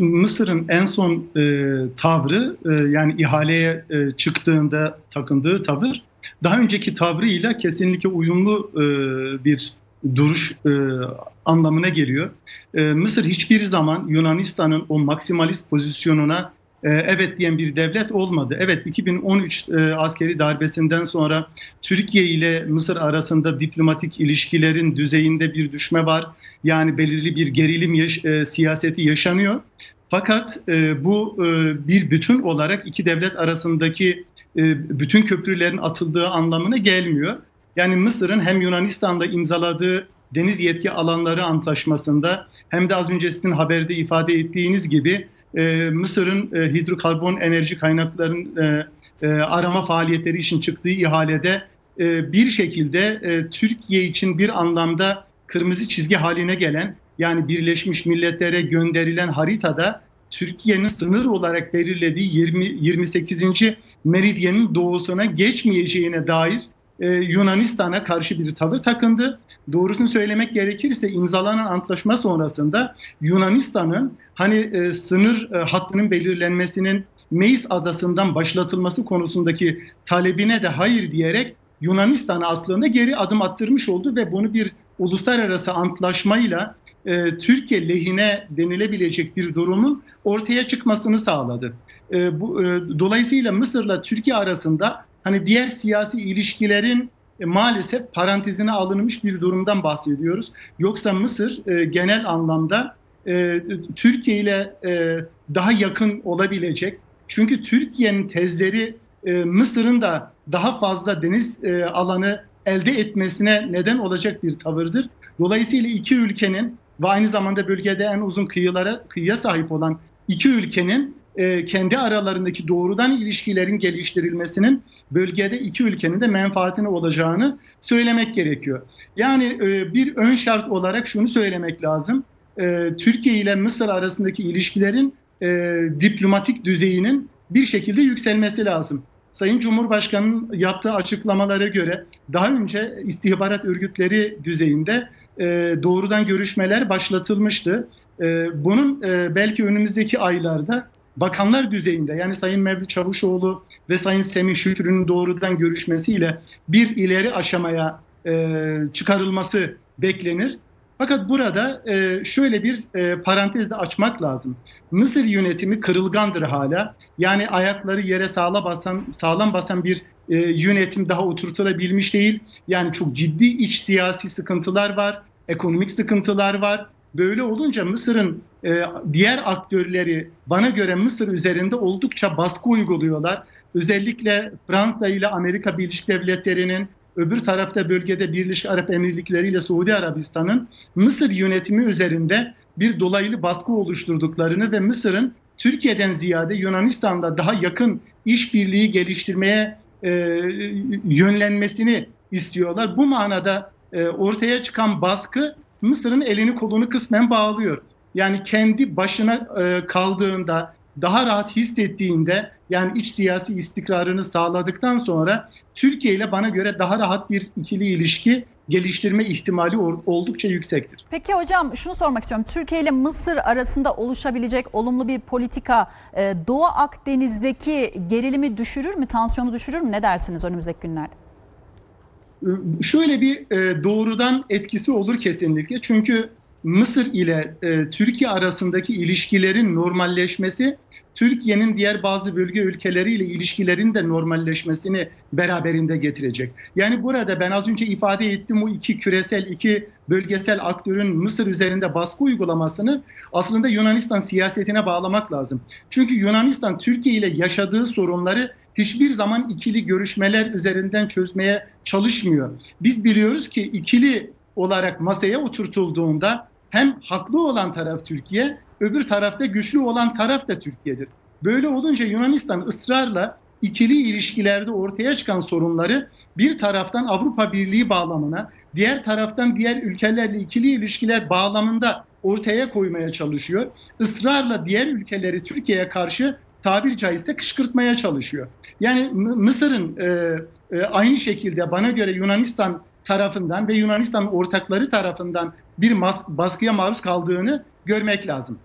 Şimdi Mısır'ın en son e, tavrı e, yani ihaleye e, çıktığında takındığı tavır daha önceki tavrıyla kesinlikle uyumlu e, bir duruş e, anlamına geliyor. E, Mısır hiçbir zaman Yunanistan'ın o maksimalist pozisyonuna e, evet diyen bir devlet olmadı. Evet 2013 e, askeri darbesinden sonra Türkiye ile Mısır arasında diplomatik ilişkilerin düzeyinde bir düşme var. Yani belirli bir gerilim yaş- e, siyaseti yaşanıyor. Fakat e, bu e, bir bütün olarak iki devlet arasındaki e, bütün köprülerin atıldığı anlamına gelmiyor. Yani Mısır'ın hem Yunanistan'da imzaladığı deniz yetki alanları antlaşmasında hem de az önce sizin haberde ifade ettiğiniz gibi e, Mısır'ın e, hidrokarbon enerji kaynaklarının e, e, arama faaliyetleri için çıktığı ihalede e, bir şekilde e, Türkiye için bir anlamda kırmızı çizgi haline gelen yani Birleşmiş Milletler'e gönderilen haritada Türkiye'nin sınır olarak belirlediği 20, 28. meridyenin doğusuna geçmeyeceğine dair e, Yunanistan'a karşı bir tavır takındı. Doğrusunu söylemek gerekirse imzalanan antlaşma sonrasında Yunanistan'ın hani e, sınır e, hattının belirlenmesinin Meis adasından başlatılması konusundaki talebine de hayır diyerek Yunanistan'a aslında geri adım attırmış oldu ve bunu bir uluslararası antlaşmayla e, Türkiye lehine denilebilecek bir durumun ortaya çıkmasını sağladı. E, bu, e, dolayısıyla Mısır'la Türkiye arasında hani diğer siyasi ilişkilerin e, maalesef parantezine alınmış bir durumdan bahsediyoruz. Yoksa Mısır e, genel anlamda e, Türkiye ile e, daha yakın olabilecek. Çünkü Türkiye'nin tezleri e, Mısır'ın da daha fazla deniz e, alanı elde etmesine neden olacak bir tavırdır. Dolayısıyla iki ülkenin ve aynı zamanda bölgede en uzun kıyılara kıyıya sahip olan iki ülkenin e, kendi aralarındaki doğrudan ilişkilerin geliştirilmesinin bölgede iki ülkenin de menfaatine olacağını söylemek gerekiyor. Yani e, bir ön şart olarak şunu söylemek lazım. E, Türkiye ile Mısır arasındaki ilişkilerin e, diplomatik düzeyinin bir şekilde yükselmesi lazım. Sayın Cumhurbaşkanı'nın yaptığı açıklamalara göre daha önce istihbarat örgütleri düzeyinde e, doğrudan görüşmeler başlatılmıştı. E, bunun e, belki önümüzdeki aylarda bakanlar düzeyinde yani Sayın Mevlüt Çavuşoğlu ve Sayın Semih Şükrü'nün doğrudan görüşmesiyle bir ileri aşamaya e, çıkarılması beklenir. Fakat burada e, şöyle bir e, parantez de açmak lazım. Mısır yönetimi kırılgandır hala. Yani ayakları yere sağlam basan, sağlam basan bir e, yönetim daha oturtulabilmiş değil. Yani çok ciddi iç siyasi sıkıntılar var, ekonomik sıkıntılar var. Böyle olunca Mısır'ın e, diğer aktörleri bana göre Mısır üzerinde oldukça baskı uyguluyorlar. Özellikle Fransa ile Amerika Birleşik Devletleri'nin öbür tarafta bölgede Birleşik Arap Emirlikleri ile Suudi Arabistan'ın Mısır yönetimi üzerinde bir dolaylı baskı oluşturduklarını ve Mısır'ın Türkiye'den ziyade Yunanistan'da daha yakın işbirliği geliştirmeye e, yönlenmesini istiyorlar. Bu manada e, ortaya çıkan baskı Mısır'ın elini kolunu kısmen bağlıyor. Yani kendi başına e, kaldığında, daha rahat hissettiğinde yani iç siyasi istikrarını sağladıktan sonra Türkiye ile bana göre daha rahat bir ikili ilişki geliştirme ihtimali oldukça yüksektir. Peki hocam şunu sormak istiyorum. Türkiye ile Mısır arasında oluşabilecek olumlu bir politika e, Doğu Akdeniz'deki gerilimi düşürür mü, tansiyonu düşürür mü? Ne dersiniz önümüzdeki günlerde? Şöyle bir e, doğrudan etkisi olur kesinlikle. Çünkü Mısır ile e, Türkiye arasındaki ilişkilerin normalleşmesi Türkiye'nin diğer bazı bölge ülkeleriyle ilişkilerin de normalleşmesini beraberinde getirecek. Yani burada ben az önce ifade ettim o iki küresel, iki bölgesel aktörün Mısır üzerinde baskı uygulamasını aslında Yunanistan siyasetine bağlamak lazım. Çünkü Yunanistan Türkiye ile yaşadığı sorunları hiçbir zaman ikili görüşmeler üzerinden çözmeye çalışmıyor. Biz biliyoruz ki ikili olarak masaya oturtulduğunda hem haklı olan taraf Türkiye, öbür tarafta güçlü olan taraf da Türkiye'dir. Böyle olunca Yunanistan ısrarla ikili ilişkilerde ortaya çıkan sorunları bir taraftan Avrupa Birliği bağlamına, diğer taraftan diğer ülkelerle ikili ilişkiler bağlamında ortaya koymaya çalışıyor. Israrla diğer ülkeleri Türkiye'ye karşı tabiri caizse kışkırtmaya çalışıyor. Yani Mısır'ın e, e, aynı şekilde bana göre Yunanistan tarafından ve Yunanistan ortakları tarafından bir baskıya maruz kaldığını görmek lazım.